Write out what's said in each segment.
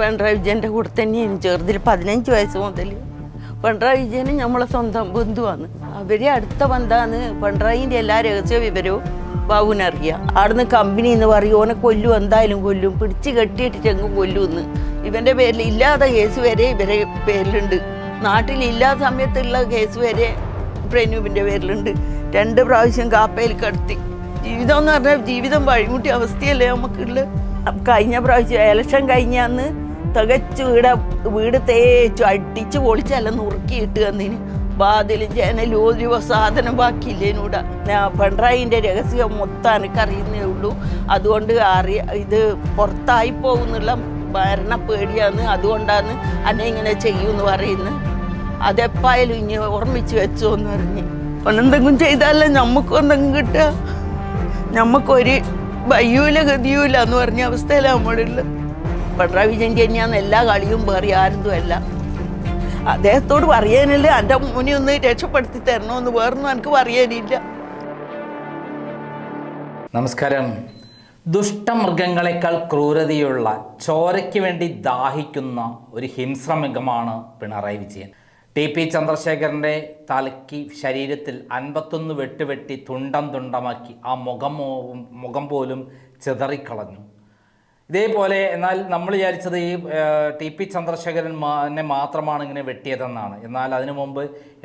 പിണറായി വിജയന്റെ കൂടെ തന്നെയാണ് ചെറുതിൽ പതിനഞ്ച് വയസ്സ് മുതൽ. പിണറായി വിജയന് നമ്മളെ സ്വന്തം ബന്ധുവാണ്. അവരെ അടുത്ത ബന്ധാന്ന് പിണറായിന്റെ എല്ലാ രഹസ്യ വിവരവും ബാബുവിനറിയാം അവിടുന്ന് കമ്പനി എന്ന് പറയും ഓനെ കൊല്ലും എന്തായാലും കൊല്ലും. പിടിച്ച് കെട്ടിയിട്ടിട്ട് എങ്ങും കൊല്ലുമെന്ന് ഇവന്റെ പേരിൽ ഇല്ലാത്ത കേസ് വരെ ഇവരെ പേരിലുണ്ട്. നാട്ടിലില്ലാത്ത സമയത്തുള്ള കേസ് വരെ പ്രനൂപിന്റെ പേരിലുണ്ട്. രണ്ട് പ്രാവശ്യം കാപ്പയിൽ കടത്തി. ജീവിതം എന്ന് പറഞ്ഞാൽ ജീവിതം വഴിമുട്ടിയ അവസ്ഥയല്ലേ നമുക്കുള്ളത് കഴിഞ്ഞ പ്രാവശ്യം ഇലക്ഷൻ കഴിഞ്ഞാന്ന് തികച്ച് വീട വീട് തേച്ചു അടിച്ച് പൊളിച്ചല്ല നുറുക്കിയിട്ട് തന്നിന്. വാതിലും ജനലും ഒരു സാധനം ബാക്കിയില്ലേനൂട പിണറായിന്റെ രഹസ്യം മൊത്തം എനിക്കറിയുന്നേ ഉള്ളൂ. അതുകൊണ്ട് അറിയ ഇത് പുറത്തായി പോകുന്നുള്ള ഭരണ പേടിയാണ്. അതുകൊണ്ടാണ് അന്നെ ഇങ്ങനെ ചെയ്യുമെന്ന് പറയുന്നത് അതെപ്പായാലും ഇനി ഓർമ്മിച്ച് വെച്ചോ എന്ന് പറഞ്ഞ്. ഒന്നെന്തെങ്കിലും ചെയ്താലേ നമുക്കും എന്തെങ്കിലും കിട്ടുക. നമുക്കൊരു വയ്യൂല ഗതിയൂല എന്ന് പറഞ്ഞ അവസ്ഥയിലാണ് നമ്മളുള്ളത്. പിണറായി വിജയൻ തന്നെയാണ് എല്ലാ കളിയും വേറെ ആരും അല്ല. അദ്ദേഹത്തോട് പറയാനില്ല എന്റെ മുനി ഒന്ന് രക്ഷപ്പെടുത്തി തരണമെന്ന് വേറൊന്നും എനിക്ക് പറയാനില്ല. നമസ്കാരം. ദുഷ്ടമൃഗങ്ങളെക്കാൾ ക്രൂരതയുള്ള ചോരയ്ക്ക് വേണ്ടി ദാഹിക്കുന്ന ഒരു ഹിംസ്രമൃഗമാണ് പിണറായി വിജയൻ. ടി പി ചന്ദ്രശേഖരന്റെ തലയ്ക്ക് ശരീരത്തിൽ അൻപത്തൊന്ന് വെട്ടുവെട്ടി തുണ്ടം തുണ്ടമാക്കി ആ മുഖം മുഖം പോലും ചിതറിക്കളഞ്ഞു. ഇതേപോലെ എന്നാൽ നമ്മൾ വിചാരിച്ചത് ഈ ടി പി ചന്ദ്രശേഖരൻ മാനെ മാത്രമാണ് ഇങ്ങനെ വെട്ടിയതെന്നാണ്. എന്നാൽ അതിനു മുമ്പ്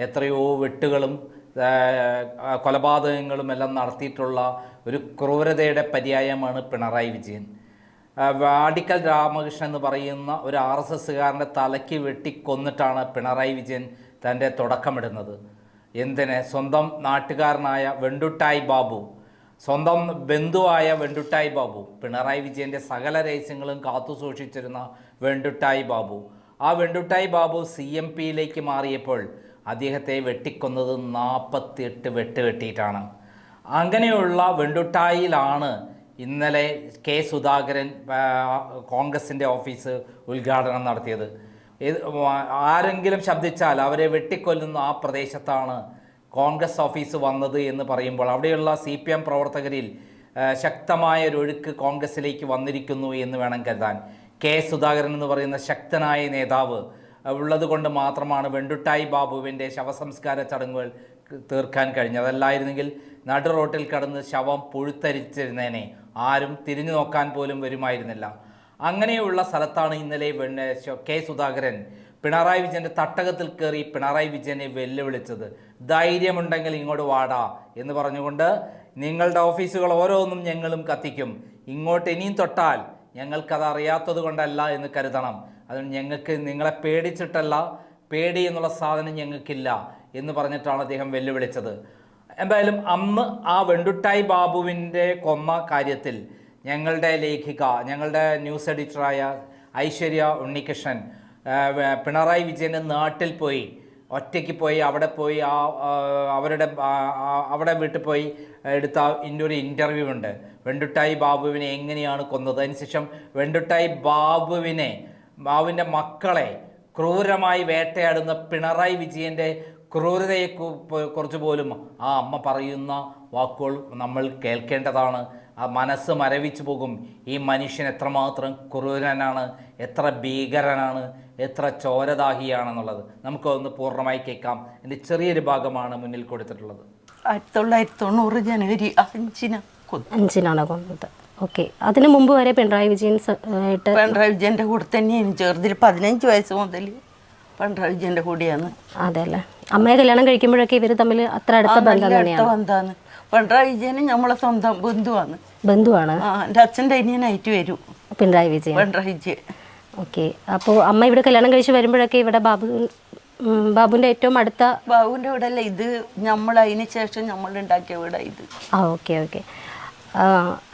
എത്രയോ വെട്ടുകളും കൊലപാതകങ്ങളും എല്ലാം നടത്തിയിട്ടുള്ള ഒരു ക്രൂരതയുടെ പര്യായമാണ് പിണറായി വിജയൻ. വാടിക്കൽ രാമകൃഷ്ണൻ എന്ന് പറയുന്ന ഒരു ആർ എസ് എസ്സുകാരന്റെ തലയ്ക്ക് വെട്ടിക്കൊന്നിട്ടാണ് പിണറായി വിജയൻ തന്റെ തുടക്കമിടുന്നത്. എന്തിന്? സ്വന്തം നാട്ടുകാരനായ വെണ്ടുട്ടായി ബാബു. സ്വന്തം ബന്ധുവായ വെണ്ടുട്ടായി ബാബു പിണറായി വിജയന്റെ സകല രഹസ്യങ്ങളും കാത്തു സൂക്ഷിച്ചിരുന്ന വെണ്ടുട്ടായി ബാബു. ആ വെണ്ടുട്ടായി ബാബു സി എം പിയിലേക്ക് മാറിയപ്പോൾ അദ്ദേഹത്തെ വെട്ടിക്കൊന്നത് നാൽപ്പത്തിയെട്ട് വെട്ട് വെട്ടിയിട്ടാണ്. അങ്ങനെയുള്ള വെണ്ടുട്ടായിലാണ് ഇന്നലെ കെ സുധാകരൻ കോൺഗ്രസിന്റെ ഓഫീസ് ഉദ്ഘാടനം നടത്തിയത്. ആരെങ്കിലും ശബ്ദിച്ചാൽ അവരെ വെട്ടിക്കൊല്ലുന്ന ആ പ്രദേശത്താണ് കോൺഗ്രസ് ഓഫീസ് വന്നത് എന്ന് പറയുമ്പോൾ അവിടെയുള്ള സി പി എം പ്രവർത്തകരിൽ ശക്തമായ ഒരു ഒഴുക്ക് കോൺഗ്രസിലേക്ക് വന്നിരിക്കുന്നു എന്ന് വേണം കരുതാൻ. കെ സുധാകരൻ എന്ന് പറയുന്ന ശക്തനായ നേതാവ് ഉള്ളതുകൊണ്ട് മാത്രമാണ് വെണ്ടുട്ടായി ബാബുവിന്റെ ശവസംസ്കാര ചടങ്ങുകൾ തീർക്കാൻ കഴിഞ്ഞത്. അതല്ലായിരുന്നെങ്കിൽ നടു റോട്ടിൽ കടന്ന് ശവം പുഴുത്തരിച്ചിരുന്നേനെ. ആരും തിരിഞ്ഞു നോക്കാൻ പോലും വരുമായിരുന്നില്ല. അങ്ങനെയുള്ള സ്ഥലത്താണ് ഇന്നലെ കെ സുധാകരൻ പിണറായി വിജയന്റെ തട്ടകത്തിൽ കയറി പിണറായി വിജയനെ വെല്ലുവിളിച്ചത് ധൈര്യമുണ്ടെങ്കിൽ ഇങ്ങോട്ട് വാടാ എന്ന് പറഞ്ഞുകൊണ്ട് നിങ്ങളുടെ ഓഫീസുകൾ ഓരോന്നും ഞങ്ങളും കത്തിക്കും. ഇങ്ങോട്ട് ഇനിയും തൊട്ടാൽ ഞങ്ങൾക്കത് അറിയാത്തത് കൊണ്ടല്ല എന്ന് കരുതണം. അതുകൊണ്ട് ഞങ്ങൾക്ക് നിങ്ങളെ പേടിച്ചിട്ടല്ല പേടി എന്നുള്ള സാധനം ഞങ്ങൾക്കില്ല എന്ന് പറഞ്ഞിട്ടാണ് അദ്ദേഹം വെല്ലുവിളിച്ചത്. എന്തായാലും അന്ന് ആ വെണ്ടുട്ടായി ബാബുവിന്റെ കൊന്ന കാര്യത്തിൽ ഞങ്ങളുടെ ലേഖിക ഞങ്ങളുടെ ന്യൂസ് എഡിറ്ററായ ഐശ്വര്യ ഉണ്ണികൃഷ്ണൻ പിണറായി വിജയന്റെ നാട്ടിൽ പോയി ഒറ്റയ്ക്ക് പോയി അവിടെ പോയി ആ അവരുടെ അവിടെ വീട്ടിൽ പോയി എടുത്ത ഇന്റെ ഒരു ഇന്റർവ്യൂ ഉണ്ട്. വെണ്ടുട്ടായി ബാബുവിനെ എങ്ങനെയാണ് കൊന്നത്? അതിനുശേഷം വെണ്ടുട്ടായി ബാബുവിനെ ബാബുവിന്റെ മക്കളെ ക്രൂരമായി വേട്ടയാടുന്ന പിണറായി വിജയന്റെ ക്രൂരതയെ കുറിച്ച് പോലും ആ അമ്മ പറയുന്ന വാക്കുകൾ നമ്മൾ കേൾക്കേണ്ടതാണ്. ആ മനസ്സ് മരവിച്ചു പോകും. ഈ മനുഷ്യൻ എത്രമാത്രം ക്രൂരനാണ് എത്ര ഭീകരനാണ് എത്ര ചോരദാഹിയാണെന്നുള്ളത് നമുക്കൊന്ന് പൂർണമായി കേൾക്കാം. എന്റെ ചെറിയൊരു ഭാഗമാണ് മുന്നിൽ കൊടുത്തിട്ടുള്ളത്. ആയിരത്തി തൊള്ളായിരത്തി തൊണ്ണൂറ് ജനുവരി അഞ്ചിന് അഞ്ചിനാണ് കൊന്നത്. ഓക്കെ. അതിനു മുമ്പ് വരെ പിണറായി വിജയൻ ആയിട്ട് പിണറായി വിജയന്റെ കൂടെ തന്നെയാണ് ചെറുതിൽ പതിനഞ്ച് വയസ്സ് മുതൽ പിണറായി കൂടിയാണ്. കൂടെയാണ് അതെ അല്ലേ അമ്മയെ കല്യാണം കഴിക്കുമ്പോഴൊക്കെ ഇവർ തമ്മിൽ അത്ര അടുത്ത ബന്ധം നല്ല അടുത്ത തന്നെയാണ് പിണറായി വിജയന് നമ്മളെ സ്വന്തം ബന്ധുവാണ്. ബന്ധുവാണ്? ആ എന്റെ അച്ഛന്റെ അനിയനായിട്ട് വരും. പിണറായി വിജയൻ. പിണറായി വിജയൻ ഓക്കെ. അപ്പോൾ അമ്മ ഇവിടെ കല്യാണം കഴിച്ച് വരുമ്പോഴൊക്കെ ഇവിടെ ബാബു ബാബുന്റെ ഏറ്റവും അടുത്ത ബാബുവിന്റെ വീടല്ല ഇത്? നമ്മൾ അതിന് ശേഷം നമ്മൾ ഉണ്ടാക്കിയ വീടാണ് ഇത്. ആ ഓക്കെ ഓക്കെ.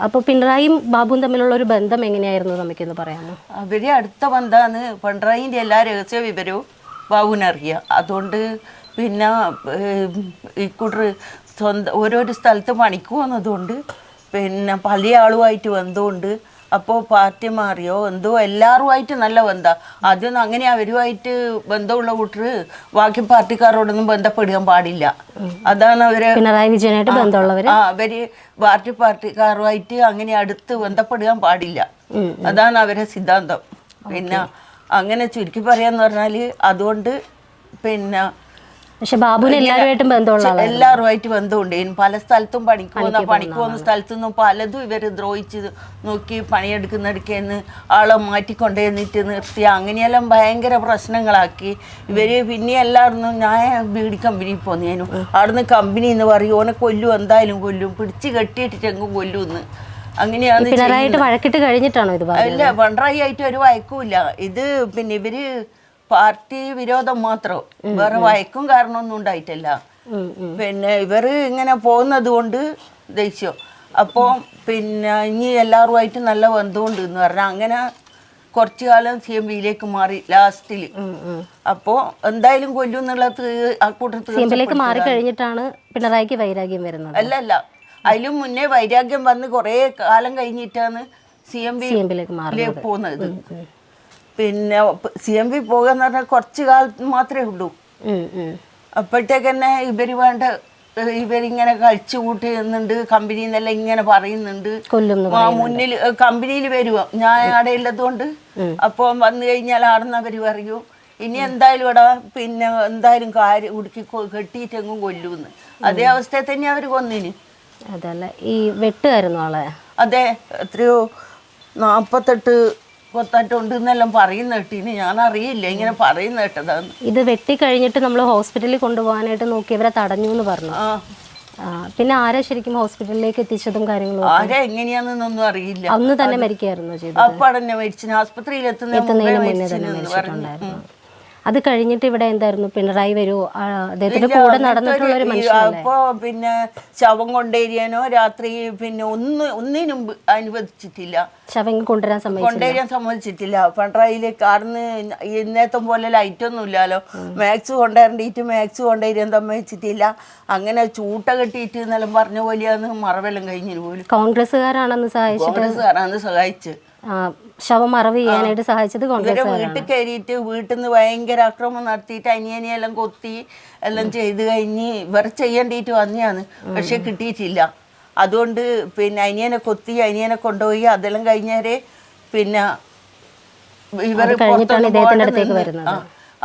അപ്പോൾ പിണറായിയും ബാബുവും തമ്മിലുള്ള ഒരു ബന്ധം എങ്ങനെയായിരുന്നു? നമുക്കൊന്ന് പറയാമോ? അവർ അടുത്ത ബന്ധാണ്. പിണറായിന്റെ എല്ലാ രഹസ്യ വിവരവും ബാബുവിനറിയാം അതുകൊണ്ട് പിന്നെ ഈ കുടർ സ്വന്തം ഓരോരോ സ്ഥലത്ത് പണിക്ക് പോകുന്നതുകൊണ്ട് പിന്നെ പല ആളുമായിട്ട് ബന്ധമുണ്ട് അപ്പോൾ പാർട്ടി മാറിയോ എന്തോ എല്ലാവരുമായിട്ട് നല്ല ബന്ധം. ആദ്യം അങ്ങനെ അവരുമായിട്ട് ബന്ധമുള്ള കൂട്ടർ ബാക്കി പാർട്ടിക്കാരോടൊന്നും ബന്ധപ്പെടുക്കാൻ പാടില്ല. അതാണ് അവർ പിണറായി വിജയനായിട്ട് ബന്ധമുള്ളവർ ആ അവർ പാർട്ടി പാർട്ടിക്കാരുമായിട്ട് അങ്ങനെ അടുത്ത് ബന്ധപ്പെടുക്കാൻ പാടില്ല. അതാണ് അവരെ സിദ്ധാന്തം. പിന്നെ അങ്ങനെ ചുരുക്കി പറയാന്ന് പറഞ്ഞാൽ അതുകൊണ്ട് പിന്നെ പക്ഷെ ബാബുവിന് എല്ലാവരുമായിട്ടും ബന്ധമുള്ള എല്ലാവരുമായിട്ട് ബന്ധമുണ്ട്. പല സ്ഥലത്തും പണിക്ക് പോകുന്ന പണിക്ക് പോകുന്ന സ്ഥലത്തു നിന്നും പലതും ഇവർ ദ്രോഹിച്ച് നോക്കി പണിയെടുക്കുന്നിടക്കേന്ന് ആളെ മാറ്റിക്കൊണ്ടുവന്നിട്ട് നിർത്തി. അങ്ങനെയെല്ലാം ഭയങ്കര പ്രശ്നങ്ങളാക്കി. ഇവർ പിന്നെ എല്ലാവരും ഞാൻ ബീഡി കമ്പനിയിൽ പോന്നേനു. അവിടുന്ന് കമ്പനി എന്ന് പറയും ഓനെ കൊല്ലും എന്തായാലും കൊല്ലും. പിടിച്ച് കെട്ടിയിട്ടിട്ടെങ്കും കൊല്ലുമെന്ന് അങ്ങനെയാണ് പിണറായിട്ട് വഴക്കിട്ട് കഴിഞ്ഞിട്ടാണോ ഇത് അല്ല പിണറായി ആയിട്ട് ഒരു വഴക്കുമില്ല. ഇത് പിന്നെ ഇവർ പാർട്ടി വിരോധം മാത്രം. വേറെ വഴക്കും കാരണമൊന്നും ഉണ്ടായിട്ടില്ല. പിന്നെ ഇവർ ഇങ്ങനെ പോകുന്നത് കൊണ്ട് ദേഷ്യം. അപ്പോൾ പിന്നെ ഇനി എല്ലാവരുമായിട്ട് നല്ല ബന്ധമുണ്ട് എന്ന് പറഞ്ഞാൽ അങ്ങനെ കുറച്ചു കാലം സി എം പിയിലേക്ക് മാറി ലാസ്റ്റിൽ. അപ്പോൾ എന്തായാലും കൊല്ലും എന്നുള്ള ആ കൂട്ടത്തിൽ മാറി കഴിഞ്ഞിട്ടാണ് പിണറായിക്ക് വൈരാഗ്യം വരുന്നത്. അല്ല അല്ല അതിലും മുന്നേ വൈരാഗ്യം വന്ന് കുറേ കാലം കഴിഞ്ഞിട്ടാണ് സി എം ബി പോകുന്നത്. പിന്നെ സി എം ബി പോകുക പറഞ്ഞാൽ കുറച്ച് കാലത്ത് മാത്രമേ ഉള്ളൂ. അപ്പോഴത്തേക്കന്നെ ഉം. അപ്പോഴത്തേക്ക് തന്നെ ഇവർ വേണ്ട ഇവരിങ്ങനെ കഴിച്ചു കൂട്ടുന്നുണ്ട് കമ്പനിയിൽ നിന്നെല്ലാം ഇങ്ങനെ പറയുന്നുണ്ട്. മുന്നിൽ കമ്പനിയിൽ വരുവോ. ഞാൻ അവിടെ ഉള്ളതുകൊണ്ട് അപ്പോൾ വന്നു കഴിഞ്ഞാൽ ആടുന്ന അവർ പറയൂ ഇനി എന്തായാലും ഇവിടെ പിന്നെ എന്തായാലും കാര്യം ഉടുക്കി കെട്ടിയിട്ടെങ്ങും കൊല്ലൂന്ന്. അതേ അവസ്ഥയിൽ തന്നെ അവർ കൊന്നിന് അതല്ല? ഈ വെട്ടുമായിരുന്നു ആളെ? അതെ എത്രയോ നാൽപ്പത്തെട്ട് കൊത്താറ്റം ഉണ്ട് എന്നെല്ലാം പറയുന്ന കേട്ടിന് ഞാൻ അറിയില്ല ഇങ്ങനെ പറയുന്ന കേട്ടതാണ് ഇത് വെട്ടി കഴിഞ്ഞിട്ട് നമ്മൾ ഹോസ്പിറ്റലിൽ കൊണ്ടുപോകാനായിട്ട് നോക്കിയവരെ തടഞ്ഞു എന്ന് പറഞ്ഞു. ആ. പിന്നെ ആരാ ശരിക്കും ഹോസ്പിറ്റലിലേക്ക് എത്തിച്ചതും കാര്യങ്ങളും ആരാ എങ്ങനെയാണെന്നൊന്നും അറിയില്ല. അന്ന് തന്നെ മരിക്കായിരുന്നു ചെയ്തു അപ്പൊ തന്നെ മരിച്ചിന് ആസ്പത്രിയിൽ എത്തുന്ന എത്തുന്നതിന് മുന്നേ തന്നെ മരിച്ചിട്ടുണ്ടായിരുന്നു. അത് കഴിഞ്ഞിട്ട് ഇവിടെ എന്തായിരുന്നു? പിണറായി വരുമോ അദ്ദേഹത്തിന്റെ കൂടെ നടന്നിട്ടുള്ള ഒരു മനുഷ്യനല്ലേ? അപ്പോ പിന്നെ ശവം കൊണ്ടേരിയാനോ രാത്രി പിന്നെ ഒന്ന് ഒന്നിനും അനുവദിച്ചിട്ടില്ല. ശവം കൊണ്ടുവരാൻ സമ്മതിച്ചു കൊണ്ടുവരാൻ സമ്മതിച്ചിട്ടില്ല. പിണറായിൽ കാർന്ന് ഇന്നത്തെ പോലെ ലൈറ്റ് ഒന്നും ഇല്ലല്ലോ മാക്സ് കൊണ്ടുവരണ്ടിട്ട് മാക്സ് കൊണ്ടുവരാൻ സമ്മതിച്ചിട്ടില്ല. അങ്ങനെ ചൂട്ട കെട്ടിയിട്ട് എന്നെല്ലാം പറഞ്ഞ പോലെയാന്ന് മറവെല്ലാം കഴിഞ്ഞിരുന്നു കോൺഗ്രസ്സുകാരാണെന്ന് സഹായിച്ചു കോൺഗ്രസ്സുകാരാണ് സഹായിച്ച്. ശവം മറവ് ചെയ്യാനായിട്ട് സഹായിച്ചത് കോൺഗ്രസ് വീട്ടിൽ കയറിയിട്ട് വീട്ടിൽ നിന്ന് ഭയങ്കര അക്രമം നടത്തിയിട്ട് അനിയനെയെല്ലാം കൊത്തി എല്ലാം ചെയ്ത് കഴിഞ്ഞ് ഇവർ ചെയ്യേണ്ടിയിട്ട് വന്നെയാണ്. പക്ഷെ കിട്ടിയിട്ടില്ല. അതുകൊണ്ട് പിന്നെ അനിയനെ കൊത്തി അനിയനെ കൊണ്ടുപോയി അതെല്ലാം കഴിഞ്ഞേരെ പിന്നെ ഇവർ.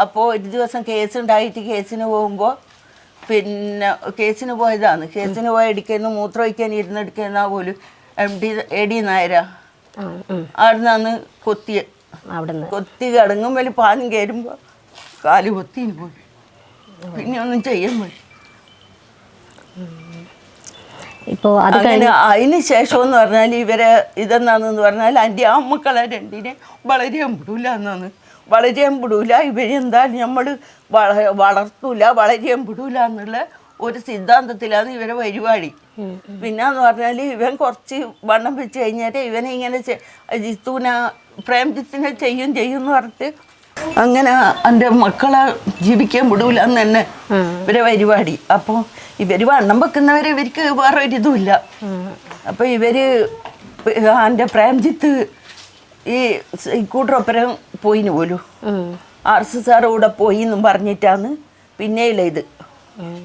അപ്പോൾ ഒരു ദിവസം കേസ് ഉണ്ടായിട്ട് കേസിന് പോകുമ്പോൾ പിന്നെ കേസിന് പോയതാണ്. കേസിന് പോയ എടുക്കുന്നു മൂത്രം ഒഴിക്കാൻ ഇരുന്നെടുക്കുന്ന പോലും എം ഡി എ ഡി നായരാ. ആ, കൊത്തി അവിടുന്ന്. കൊത്തി കടങ്ങും വലിയ പാഞ്ഞ് കയറുമ്പോൾ കാൽ കൊത്തിന് പോയി. പിന്നെ ഒന്നും ചെയ്യാൻ പറ്റും ഇപ്പോ അത് അങ്ങനെ അതിന് ശേഷം എന്ന് പറഞ്ഞാൽ ഇവരെ ഇതെന്നാന്ന് പറഞ്ഞാൽ എന്റെ ആ മക്കളെ രണ്ടിനെ വളരെ വിടൂല എന്നാണ്. വളരെ വിടൂല ഇവരെന്തായാലും നമ്മൾ വള വളർത്തൂല വളരെ വിടൂല എന്നുള്ള ഒരു സിദ്ധാന്തത്തിലാണ് ഇവരെ പരിപാടി. പിന്നെന്ന് പറഞ്ഞാൽ ഇവൻ കുറച്ച് വണ്ണം വെച്ച് കഴിഞ്ഞാൽ ഇവനെ ഇങ്ങനെ ജിത്തുന പ്രേംജിത്തിനെ ചെയ്യും ചെയ്യും എന്ന് പറഞ്ഞിട്ട് അങ്ങനെ എന്റെ മക്കളെ ജീവിക്കാൻ വിടൂല എന്ന് തന്നെ ഇവരെ പരിപാടി. അപ്പോൾ ഇവർ വണ്ണം വെക്കുന്നവരെ ഇവർക്ക് വേറെ ഒരിതുമില്ല അപ്പോൾ ഇവർ എന്റെ പ്രേംജിത്ത് ഈ കൂട്ടറൊപ്പരം പോയിന് പോലും. ആർ എസ് എസ് ആറ് കൂടെ പോയി എന്നും പറഞ്ഞിട്ടാണ് പിന്നെയില്ല ഇത്.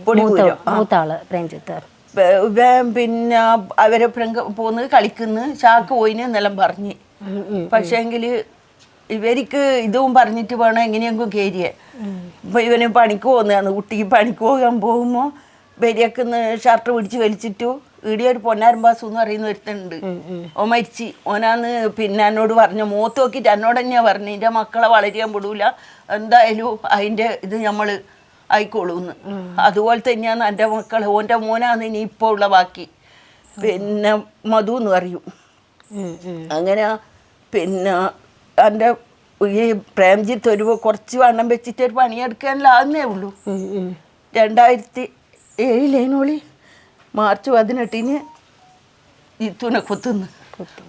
പൊടിപൂരം മൂത്താൾ പ്രേംജിത്ത് പിന്നെ അവരെ പോന്ന് കളിക്കുന്നു. ചാക്ക് പോയിന് എന്നെല്ലാം പറഞ്ഞ്. പക്ഷേങ്കിൽ ഇവർക്ക് ഇതും പറഞ്ഞിട്ട് വേണം എങ്ങനെയെങ്കിലും കയറിയേ ഇപ്പൊ ഇവന് പണിക്ക് പോകുന്നതാണ് കുട്ടിക്ക് പണിക്ക് പോകാൻ പോകുമ്പോൾ ബരിയക്കുന്ന് ഷർട്ട് പിടിച്ച് വലിച്ചിട്ടു. ഇടിയ ഒരു പൊന്നാരമ്പാസു എന്ന് പറയുന്ന ഒരുത്തുണ്ട് ഓ മരിച്ച്. ഓനാന്ന് പിന്നെ എന്നോട് പറഞ്ഞു മൂത്ത് നോക്കിയിട്ട് എന്നോട് തന്നെയാ പറഞ്ഞു. എന്റെ മക്കളെ വളരെയാൻ വിടൂല. എന്തായാലും അതിന്റെ ഇത് നമ്മൾ ആയിക്കോളൂന്ന് അതുപോലെ തന്നെയാണ് എന്റെ മക്കൾ ഓന്റെ മോനാണ് ഇനി ഇപ്പോൾ ഉള്ള ബാക്കി. പിന്നെ മധു എന്ന് പറയും. അങ്ങനെ പിന്നെ എന്റെ ഈ പ്രേംജിത്ത് ഒരു കുറച്ച് വണ്ണം വെച്ചിട്ട് ഒരു പണിയെടുക്കാനില്ലാന്നേ ഉള്ളൂ. രണ്ടായിരത്തി ഏഴിലേനോളി മാർച്ച് പതിനെട്ടിന് ജിത്തുനെ കുത്തുന്നു.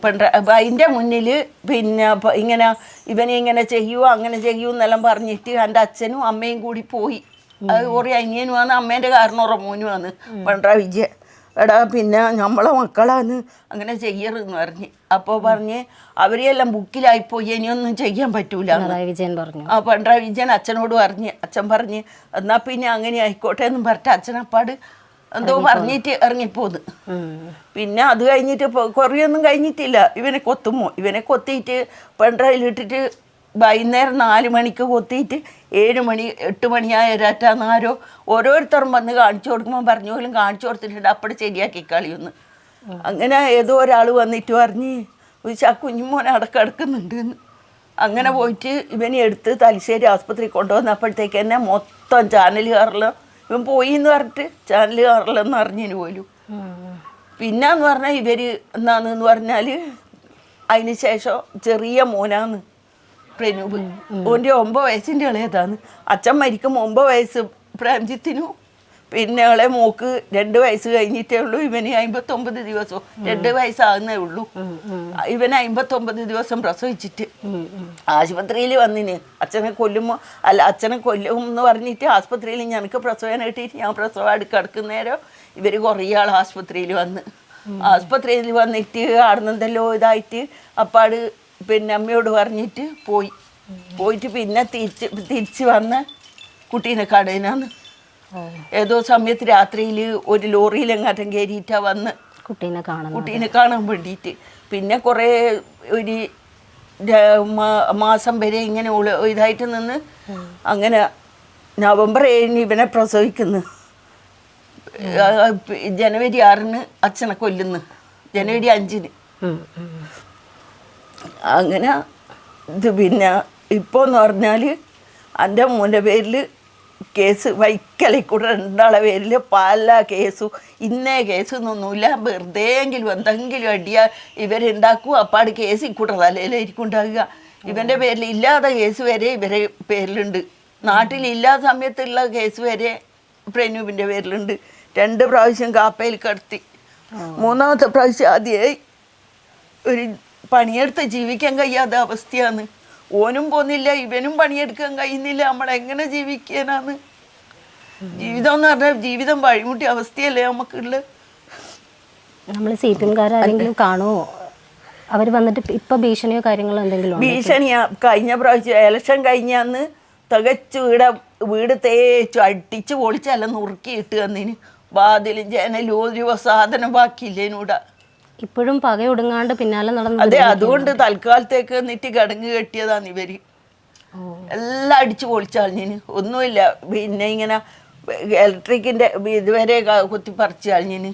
പണ്ട അപ്പം അതിന്റെ മുന്നിൽ പിന്നെ ഇങ്ങനെ ഇവനെ ഇങ്ങനെ ചെയ്യുമോ അങ്ങനെ ചെയ്യൂ എന്നെല്ലാം പറഞ്ഞിട്ട് എന്റെ അച്ഛനും അമ്മയും കൂടി പോയി. അത് കുറേ അനിയനുമാണ് അമ്മേന്റെ കാരണോറ മോനുമാണ് പണ്ടാ വിജയ എടാ പിന്നെ നമ്മളെ മക്കളാണ്. അങ്ങനെ ചെയ്യരുതെന്ന് പറഞ്ഞ്. അപ്പോൾ പറഞ്ഞ് അവരെല്ലാം ബുക്കിലായിപ്പോയി ഇനിയൊന്നും ചെയ്യാൻ പറ്റൂല വിജയൻ പറഞ്ഞു. ആ പണ്ടാ വിജയൻ അച്ഛനോട് പറഞ്ഞ് അച്ഛൻ പറഞ്ഞ് എന്നാ പിന്നെ അങ്ങനെ ആയിക്കോട്ടെ എന്നും പറഞ്ഞിട്ട് അച്ഛനപ്പാട് എന്തോ പറഞ്ഞിട്ട് ഇറങ്ങിപ്പോന്ന്. പിന്നെ അത് കഴിഞ്ഞിട്ട് കുറേയൊന്നും കഴിഞ്ഞിട്ടില്ല. ഇവനെ കൊത്തുമോ ഇവനെ കൊത്തിയിട്ട് പെൺഡ്രൈവിലിട്ടിട്ട് വൈകുന്നേരം നാല് മണിക്ക് കൊത്തിയിട്ട് ഏഴ് മണി എട്ട് മണിയായരാറ്റാന്ന് ആരോ ഓരോരുത്തരും വന്ന് കാണിച്ചു കൊടുക്കുമ്പോൾ പറഞ്ഞു പോലും കാണിച്ചു കൊടുത്തിട്ടുണ്ട് അപ്പോൾ ശരിയാക്കി കളിയൊന്ന്. അങ്ങനെ ഏതോ ഒരാൾ വന്നിട്ട് പറഞ്ഞ് ചോദിച്ചാൽ ആ കുഞ്ഞുമോനെ അടക്കം അടക്കുന്നുണ്ട് അങ്ങനെ പോയിട്ട് ഇവനെ എടുത്ത് തലശ്ശേരി ആസ്പത്രി കൊണ്ടുവന്നപ്പോഴത്തേക്ക് തന്നെ മൊത്തം ചാനലുകാരിൽ ഇവൻ പോയി എന്ന് പറഞ്ഞിട്ട് ചാനലുകാരിലെന്ന് അറിഞ്ഞിന് പോലും. പിന്നെന്ന് പറഞ്ഞാൽ ഇവർ എന്താണെന്ന് പറഞ്ഞാൽ അതിന് ശേഷം ചെറിയ മോനാന്ന്. പ്രനൂപ് ഓന്റെ ഒമ്പത് വയസ്സിന്റെ ഇളയതാണ് അച്ഛൻ മരിക്കുമ്പോൾ ഒമ്പത് വയസ്സ് പ്രേംജിത്തിനു പിന്നെ ഇളയ മോക്ക് രണ്ട് വയസ്സ് കഴിഞ്ഞിട്ടേ ഉള്ളൂ. ഇവന് അമ്പത്തൊമ്പത് ദിവസവും രണ്ട് വയസ്സാകുന്നേ ഉള്ളൂ. ഇവന് അമ്പത്തൊമ്പത് ദിവസം പ്രസവിച്ചിട്ട്. ആശുപത്രിയിൽ വന്നിന്. അച്ഛനെ കൊല്ലുമ്പോൾ അല്ല അച്ഛനെ കൊല്ലും എന്ന് പറഞ്ഞിട്ട് ആശുപത്രിയിൽ ഞങ്ങൾക്ക് പ്രസവം കിട്ടിയിട്ട് ഞാൻ പ്രസവം അടുക്ക് കിടക്കുന്നേരം ഇവർ കുറേ ആൾ ആശുപത്രിയിൽ വന്ന്. ആശുപത്രിയിൽ വന്നിട്ട് ആടുന്നെന്തല്ലോ ഇതായിട്ട് അപ്പാട് പിന്നെ അമ്മയോട് പറഞ്ഞിട്ട് പോയി. പോയിട്ട് പിന്നെ തിരിച്ച് തിരിച്ച് വന്ന് കുട്ടീനെ കടയിനാന്ന്. ഏതോ സമയത്ത് രാത്രിയിൽ ഒരു ലോറിയിൽ എങ്ങാട്ടം കയറിയിട്ടാ വന്ന് കുട്ടീനെ കാണാൻ കുട്ടീനെ കാണാൻ വേണ്ടിയിട്ട് പിന്നെ കുറേ ഒരു മാസം വരെ ഇങ്ങനെ ഇതായിട്ട് നിന്ന് അങ്ങനെ നവംബർ ഏഴിന് ഇവനെ പ്രസവിക്കുന്നു. ജനുവരി ആറിന് അച്ഛനെ കൊല്ലുന്നു. ജനുവരി അഞ്ചിന്. അങ്ങനെ ഇത് പിന്നെ ഇപ്പോൾ എന്ന് പറഞ്ഞാൽ എന്റെ മോന്റെ പേരിൽ കേസ് വൈക്കലിൽ കൂടെ രണ്ടാളെ പേരിൽ പല കേസും ഇന്നേ കേസ് എന്നൊന്നുമില്ല വെറുതെ എങ്കിലും എന്തെങ്കിലും അടിയാ ഇവരുണ്ടാക്കും. അപ്പാട് കേസ് ഇക്കൂടെ തലയിലായിരിക്കും ഉണ്ടാകുക ഇവന്റെ പേരിൽ ഇല്ലാത്ത കേസ് വരെ ഇവരെ പേരിലുണ്ട്. നാട്ടിലില്ലാത്ത സമയത്തുള്ള കേസ് വരെ പ്രനൂപിന്റെ പേരിലുണ്ട്. രണ്ട് പ്രാവശ്യം കാപ്പയിൽ കടത്തി. മൂന്നാമത്തെ പ്രാവശ്യം ആദ്യമായി ഒരു പണിയെടുത്ത് ജീവിക്കാൻ കഴിയാത്ത അവസ്ഥയാണ്. ഓനും പോന്നില്ല ഇവനും പണിയെടുക്കാൻ കഴിയുന്നില്ല. നമ്മൾ എങ്ങനെ ജീവിക്കാനാന്ന്? ജീവിതം എന്ന് പറഞ്ഞാൽ ജീവിതം വഴിമുട്ടിയ അവസ്ഥയല്ലേ നമുക്കുള്ളത് നമ്മൾ സി പി എംകാരെങ്കിലും കാണുമോ അവർ വന്നിട്ട് ഇപ്പൊ ഭീഷണിയോ കാര്യങ്ങളോ എന്തെങ്കിലും? ഭീഷണിയാ. കഴിഞ്ഞ പ്രാവശ്യം ഇലക്ഷൻ കഴിഞ്ഞാന്ന് തികച്ചു വീട വീട് തേച്ചു അടിച്ച് പൊളിച്ചല്ല നുറുക്കി ഇട്ട് തന്നിന്. വാതിലും ജനലും ഒരു സാധനം ബാക്കിയില്ലേനൂടെ. ഇപ്പോഴും പകയൊടുങ്ങാണ്ട് പിന്നാലെ നടന്നു അതെ അതുകൊണ്ട് തൽക്കാലത്തേക്ക് നിറ്റ് കിടങ്ങ് കെട്ടിയതാണ് ഇവർ. എല്ലാം അടിച്ചു പൊളിച്ചളിഞ്ഞിന്. ഒന്നുമില്ല പിന്നെ ഇങ്ങനെ ഇലക്ട്രിക്കിന്റെ ഇതുവരെ കുത്തി കുത്തിപ്പറിച്ച് കളിഞ്ഞിന്.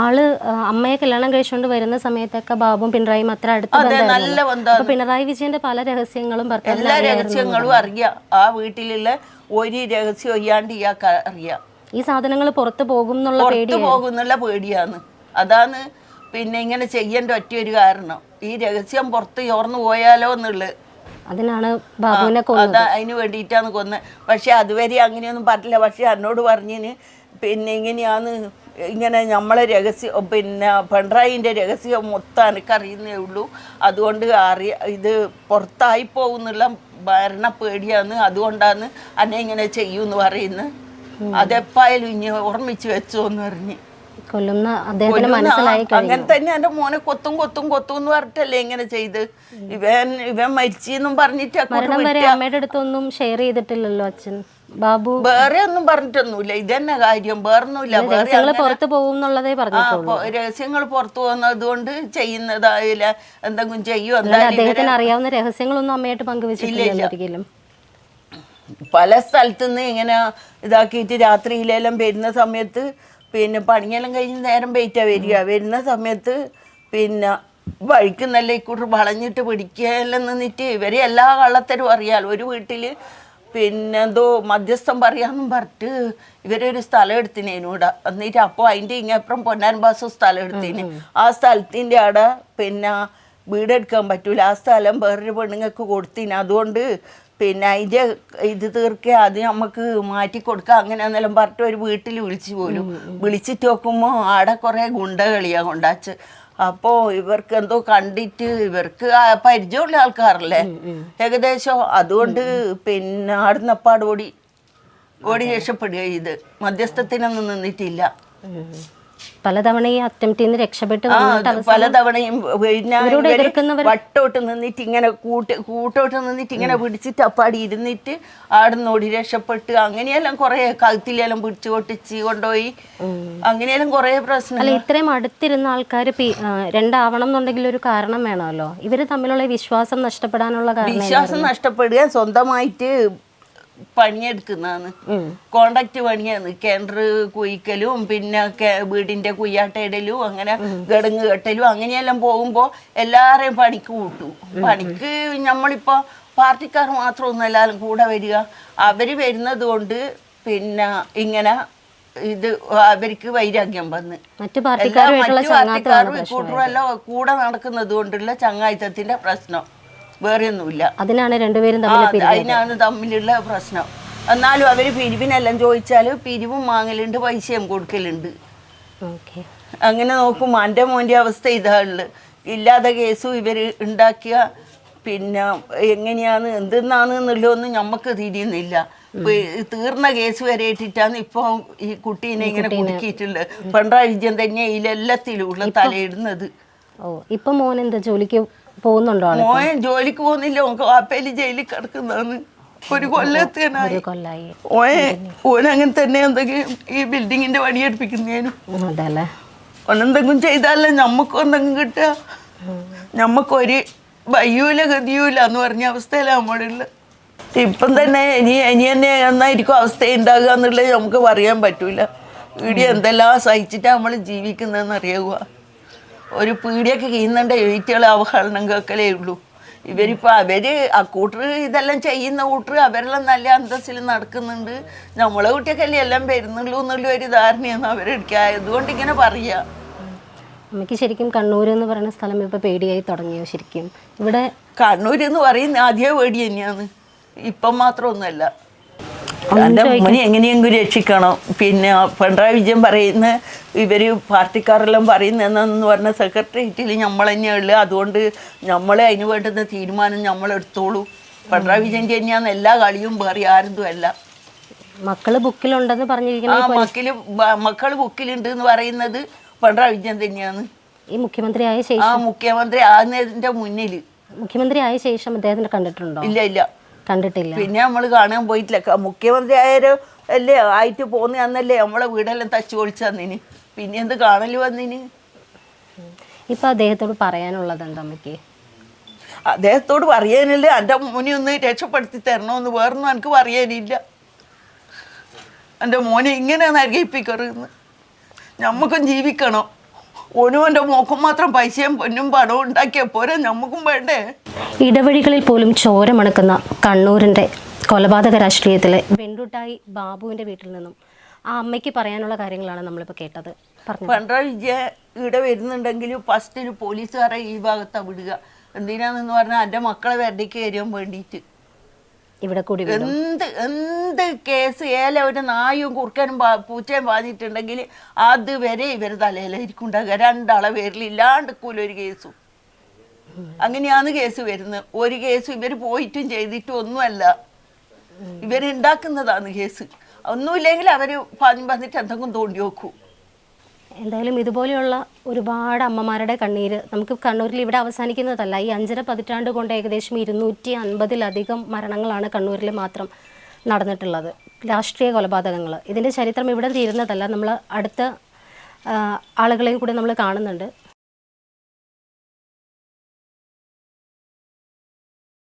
ആൾ അമ്മയെ കല്യാണം കഴിച്ചുകൊണ്ട് വരുന്ന സമയത്തൊക്കെ ബാബും പിണറായിയും അത്ര അടുത്ത് പിണറായി വിജയന്റെ പല രഹസ്യങ്ങളും എല്ലാ രഹസ്യങ്ങളും അറിയാം. ആ വീട്ടിലുള്ള ഒരു രഹസ്യം ഒയ്യാണ്ട് ഇയാൾക്ക് അറിയാം. ഈ സാധനങ്ങൾ പുറത്തു പോകും എന്നുള്ള പേടി പുറത്തു പോകുന്നുള്ള പേടിയാണ്. അതാണ് പിന്നെ ഇങ്ങനെ ചെയ്യേണ്ട ഒറ്റ ഒരു കാരണം. ഈ രഹസ്യം പുറത്ത് ചോർന്നു പോയാലോ എന്നുള്ളത് അതിനാണ് ബാബുവിനെ കൊന്നത്. അതാ അതിന് വേണ്ടിയിട്ടാണ് കൊന്നത് പക്ഷെ അതുവരെ അങ്ങനെയൊന്നും പറഞ്ഞില്ല. പക്ഷെ എന്നോട് പറഞ്ഞിന് പിന്നെ ഇങ്ങനെയാന്ന് ഇങ്ങനെ നമ്മളെ രഹസ്യം പിന്നെ പിണറായിന്റെ രഹസ്യം മൊത്തം എനിക്കറിയുന്നേ ഉള്ളൂ. അതുകൊണ്ട് അറിയ ഇത് പുറത്തായി പോകുന്നുള്ള ഭരണ പേടിയാണ്. അതുകൊണ്ടാണ് അന്നെ ഇങ്ങനെ ചെയ്യൂന്ന് പറയുന്നത്. അതെപ്പായാലും ഇനി ഓർമ്മിച്ച് വെച്ചു എന്ന് പറഞ്ഞ്. കൊല്ലുന്ന അദ്ദേഹത്തിന് മനസ്സിലായി അങ്ങനെ തന്നെ എന്റെ മോനെ കൊത്തും കൊത്തും കൊത്തും എന്ന് പറഞ്ഞിട്ടല്ലേ ഇങ്ങനെ ചെയ്ത്. ഇവൻ ഇവൻ മരിച്ചെന്നും പറഞ്ഞിട്ട് അങ്ങോട്ട് മരണം വരെ അമ്മയുടെ അടുത്തൊന്നും ഷെയർ ചെയ്തിട്ടില്ലല്ലോ അച്ഛൻ. ബാബു. വേറെ ഒന്നും പറഞ്ഞിട്ടൊന്നുമില്ല. ഇതന്നെ കാര്യം. വേറൊന്നുമില്ല. വേറെ പുറത്തു പോകും എന്നുള്ളതേ രഹസ്യങ്ങൾ പുറത്തു പോകുന്നത് കൊണ്ട് ചെയ്യുന്നതായില്ല. എന്തെങ്കിലും ചെയ്യും. അദ്ദേഹത്തിന് അറിയാവുന്ന രഹസ്യങ്ങളൊന്നും അമ്മയായിട്ട് പങ്കുവെച്ചിട്ടില്ല ഒരിക്കലും. പല സ്ഥലത്തുനിന്ന് ഇങ്ങനെ ഇതാക്കിയിട്ട് രാത്രിയിലെല്ലാം വരുന്ന സമയത്ത് പിന്നെ പണിയെല്ലാം കഴിഞ്ഞ് നേരം വെയിറ്റാ വരിക. വരുന്ന സമയത്ത് പിന്നെ വഴിക്ക് നല്ല ഇക്കൂട്ടർ വളഞ്ഞിട്ട് പിടിക്കുകയെല്ലാം നിന്നിട്ട് ഇവരെ എല്ലാ കള്ളത്തരും അറിയാലോ. ഒരു വീട്ടിൽ പിന്നെ എന്തോ മധ്യസ്ഥം പറയാമെന്നും പറഞ്ഞിട്ട് ഇവരൊരു സ്ഥലം എടുത്തിനേനൂടെ എന്നിട്ട് അപ്പോൾ അതിന്റെ ഇങ്ങപ്പുറം പൊന്നാൻ ബാസു സ്ഥലം എടുത്തിന്. ആ സ്ഥലത്തിന്റെ അവിടെ പിന്നെ വീടെടുക്കാൻ പറ്റൂല. ആ സ്ഥലം വേറൊരു പെണ്ണുങ്ങൾക്ക് കൊടുത്തിന്. അതുകൊണ്ട് പിന്നെ അതിന്റെ ഇത് തീർക്കുക അത് നമുക്ക് മാറ്റി കൊടുക്കുക അങ്ങനെ എന്നെല്ലാം പറഞ്ഞിട്ട് ഒരു വീട്ടിൽ വിളിച്ചു പോലും വിളിച്ചിട്ട് നോക്കുമ്പോൾ ആടെ കുറേ ഗുണ്ടകളിയാണ് കൊണ്ടാച്ച്. അപ്പോൾ ഇവർക്ക് എന്തോ കണ്ടിട്ട് ഇവർക്ക് പരിചയമുള്ള ആൾക്കാരല്ലേ? ഏകദേശം അതുകൊണ്ട് പിന്നെ ആടുന്നപ്പാട് ഓടി ഓടി രക്ഷപ്പെടുക ഇത്. മധ്യസ്ഥത്തിനൊന്നും നിന്നിട്ടില്ല. പലതവണ ഈ അറ്റംപ്റ്റിൽ നിന്ന് രക്ഷപ്പെട്ട് പലതവണയും വട്ടോട്ട് നിന്നിട്ട് ഇങ്ങനെ കൂട്ട് കൂട്ടോട്ട് നിന്നിട്ട് ഇങ്ങനെ പിടിച്ചിട്ട് അപ്പാടി ഇരുന്നിട്ട് ആടുന്നോടി രക്ഷപ്പെട്ട്. അങ്ങനെയെല്ലാം കുറെ കഴുത്തിലെല്ലാം പിടിച്ചു പൊട്ടിച്ച് കൊണ്ടുപോയി. അങ്ങനെയെല്ലാം കുറെ പ്രശ്നം അല്ല ഇത്രയും അടുത്തിരുന്ന ആൾക്കാർ രണ്ടാവണം എന്നുണ്ടെങ്കിൽ ഒരു കാരണം വേണമല്ലോ. ഇവർ തമ്മിലുള്ള വിശ്വാസം നഷ്ടപ്പെടാനുള്ള കാരണം വിശ്വാസം നഷ്ടപ്പെടുക സ്വന്തമായിട്ട് പണിയെടുക്കുന്നതാണ്. കോണ്ടാക്ട് പണിയാണ്. കിണർ കുയിക്കലും പിന്നെ വീടിന്റെ കുയ്യാട്ടയിടലും അങ്ങനെ ഗടങ്ങ് കെട്ടലും അങ്ങനെയെല്ലാം പോകുമ്പോൾ എല്ലാവരെയും പണിക്ക് കൂട്ടും. പണിക്ക് നമ്മളിപ്പോൾ പാർട്ടിക്കാർ മാത്രമൊന്നും എല്ലാവരും കൂടെ വരിക. അവർ വരുന്നത് കൊണ്ട് പിന്നെ ഇങ്ങനെ ഇത് അവർക്ക് വൈരാഗ്യം വന്ന്. മറ്റു പാർട്ടിക്കാരും എല്ലാം കൂടെ നടക്കുന്നത് കൊണ്ടുള്ള ചങ്ങായിത്തത്തിന്റെ പ്രശ്നം. വേറെ ഒന്നുമില്ല അതിനാണ് രണ്ടുപേരും തമ്മിൽ അതിനാണ് തമ്മിലുള്ള പ്രശ്നം. എന്നാലും അവർ പിരിവിനെല്ലാം ചോദിച്ചാൽ പിരിവും വാങ്ങലുണ്ട് പൈസയും കൊടുക്കലുണ്ട്. അങ്ങനെ നോക്കുമ്പോൾ എന്റെ മോന്റെ അവസ്ഥ ഇതാണുള്ളത്. ഇല്ലാത്ത കേസും ഇവർ ഉണ്ടാക്കിയ പിന്നെ എങ്ങനെയാണ് എന്തെന്നാണ് എന്നുള്ളതൊന്നും നമുക്ക് തിരിയുന്നില്ല. ഇപ്പൊ തീർന്ന കേസ് വരെ ഇട്ടിട്ടാണ് ഇപ്പോൾ ഈ കുട്ടീനെ ഇങ്ങനെ കുടുക്കിയിട്ടുള്ളത്. പിണറായി വിജയൻ തന്നെ ഇതിലെല്ലാത്തിലും ഉള്ള തലയിടുന്നത്. ഓ ഇപ്പൊ മോൻ എന്താ ജോലിക്ക് പോകുന്നുണ്ടോ മോയൻ മോൻ ജോലിക്ക് പോകുന്നില്ല. ഓൻ കാപ്പയിൽ ജയിലിൽ കിടക്കുന്നതാണ്. ഒരു കൊല്ലത്തേനായി. കൊല്ലായി. ഓനെ ഓൻ അങ്ങനെ തന്നെ എന്തെങ്കിലും ഈ ബിൽഡിങ്ങിന്റെ പണിയെടുപ്പിക്കുന്നതിനും അതല്ലേ. ഓനെന്തെങ്കിലും ചെയ്താലേ നമുക്ക് എന്തെങ്കിലും കിട്ടുക. നമുക്കൊരു വയ്യൂല ഗതിയൂല എന്ന് പറഞ്ഞ അവസ്ഥയിലാണ് നമ്മളുള്ള ഇപ്പം തന്നെ ഇനി ഇനി തന്നെ എന്നായിരിക്കും അവസ്ഥ ഉണ്ടാകുക എന്നുള്ളത് നമുക്ക് പറയാൻ പറ്റൂല. ഇവിടെ എന്തെല്ലാം സഹിച്ചിട്ടാണ് നമ്മൾ ജീവിക്കുന്നതെന്ന് അറിയുക ഒരു പീടിയൊക്കെ ചെയ്യുന്നുണ്ട് വീട്ടുകൾ അവഹേളനം കേൾക്കലേ ഉള്ളൂ. ഇവരിപ്പോൾ അവർ ആ കൂട്ടർ ഇതെല്ലാം ചെയ്യുന്ന കൂട്ടർ അവരെല്ലാം നല്ല അന്തസ്സിൽ നടക്കുന്നുണ്ട്. നമ്മളെ കുട്ടിയൊക്കെ എല്ലാം വരുന്നുള്ളൂ എന്നുള്ള ഒരു ധാരണയാണ് അവരെടുക്കുക. അതുകൊണ്ട് ഇങ്ങനെ പറയുക അമ്മയ്ക്ക് ശരിക്കും കണ്ണൂർ എന്ന് പറയുന്ന സ്ഥലം ഇപ്പോൾ പേടിയായി തുടങ്ങിയോ ശരിക്കും? ഇവിടെ കണ്ണൂർ എന്ന് പറയുന്ന ആദ്യ പേടി തന്നെയാണ്. ഇപ്പം മാത്രമൊന്നുമല്ല എന്റെ എങ്ങനെയും എങ്ങനെയെങ്കിലും രക്ഷിക്കണം. പിന്നെ പിണറായി വിജയൻ പറയുന്ന ഇവർ പാർട്ടിക്കാരെല്ലാം പറയുന്നതെന്നു പറഞ്ഞ സെക്രട്ടേറിയറ്റിൽ നമ്മൾ തന്നെയുള്ളു അതുകൊണ്ട് നമ്മളെ അതിന് വേണ്ടുന്ന തീരുമാനം നമ്മൾ എടുത്തോളൂ പിണറായി വിജയന്റെ തന്നെയാണ് എല്ലാ കളിയും വേറെ ആരും അല്ല. മക്കൾ ബുക്കിലുണ്ടെന്ന് ആ മക്കിൽ മക്കൾ മക്കൾ ബുക്കിലുണ്ട് എന്ന് പറയുന്നത് പിണറായി വിജയൻ തന്നെയാണ്. ഈ മുഖ്യമന്ത്രി ആയ ശേഷം ആ മുഖ്യമന്ത്രി ആകുന്നതിന്റെ മുന്നിൽ മുഖ്യമന്ത്രി ആയ ശേഷം അദ്ദേഹത്തിന്റെ കണ്ടിട്ടുണ്ടോ? ഇല്ല ഇല്ല. കണ്ടിട്ടില്ല. പിന്നെ നമ്മൾ കാണാൻ പോയിട്ടില്ല. മുഖ്യമന്ത്രി ആയാലും അല്ലേ ആയിട്ട് പോന്നു അന്നല്ലേ നമ്മളെ വീടെല്ലാം തച്ചു പൊളിച്ചു തന്നിന്. പിന്നെ എന്ത് കാണൽ വന്നിന്? ഇപ്പൊ അദ്ദേഹത്തോട് പറയാനുള്ളത് എന്താ അമ്മയ്ക്ക് അദ്ദേഹത്തോട് പറയാനില്ല. എന്റെ മോനെ ഒന്ന് രക്ഷപ്പെടുത്തി തരണമെന്ന് വേറൊന്നും എനിക്ക് പറയാനില്ല. എന്റെ മോനെ ഇങ്ങനെ നരകിപ്പിക്കറിന്ന് നമുക്കും ജീവിക്കണം. ഓനും എന്റെ മോക്കും മാത്രം പൈസയും പൊന്നും പണവും ഉണ്ടാക്കിയ പോരെ നമുക്കും വേണ്ടേ? ഇടവഴികളിൽ പോലും ചോരമണക്കുന്ന കണ്ണൂരിന്റെ കൊലപാതക രാഷ്ട്രീയത്തിലെ വെണ്ടുട്ടായി ബാബുവിന്റെ വീട്ടിൽ നിന്നും. ആ അമ്മയ്ക്ക് പറയാനുള്ള കാര്യങ്ങളാണ് നമ്മളിപ്പോൾ കേട്ടത്. പിണറായി വിജയ ഇവിടെ വരുന്നുണ്ടെങ്കിൽ ഫസ്റ്റ് ഒരു പോലീസുകാരെ ഈ ഭാഗത്താണ് വിടുക. എന്തിനാണെന്ന് പറഞ്ഞാൽ എന്റെ മക്കളെ വെറുതേക്ക് കയറിയാൻ വേണ്ടിയിട്ട് ഇവിടെ കൂടി. എന്ത് എന്ത് കേസ്? ഏല ഒരു നായും കുറുക്കനും പൂച്ചയും പാഞ്ഞിട്ടുണ്ടെങ്കിൽ അതുവരെ ഇവർ തലയിലായിരിക്കും ഉണ്ടാകുക. രണ്ടാളെ പേരിൽ ഇല്ലാണ്ട് കൂലൊരു കേസും. അങ്ങനെയാണ് കേസ് വരുന്നത്. ഒരു കേസ് ഇവർ പോയിട്ടും ചെയ്തിട്ടും ഒന്നുമല്ല. ഇവരുണ്ടാക്കുന്നതാണ് കേസ്. ഒന്നുമില്ലെങ്കിൽ അവർ പറഞ്ഞു പറഞ്ഞിട്ട് എന്തെങ്കിലും തോണ്ടി നോക്കൂ എന്തായാലും ഇതുപോലെയുള്ള ഒരുപാട് അമ്മമാരുടെ കണ്ണീര് നമുക്ക് കണ്ണൂരിൽ ഇവിടെ അവസാനിക്കുന്നതല്ല. ഈ അഞ്ചര പതിറ്റാണ്ട് കൊണ്ട് ഏകദേശം ഇരുന്നൂറ്റി അൻപതിലധികം മരണങ്ങളാണ് കണ്ണൂരിൽ മാത്രം നടന്നിട്ടുള്ളത്. രാഷ്ട്രീയ കൊലപാതകങ്ങൾ ഇതിന്റെ ചരിത്രം ഇവിടെ തീരുന്നതല്ല. നമ്മൾ അടുത്ത ആളുകളെയും കൂടെ നമ്മൾ കാണുന്നുണ്ട്.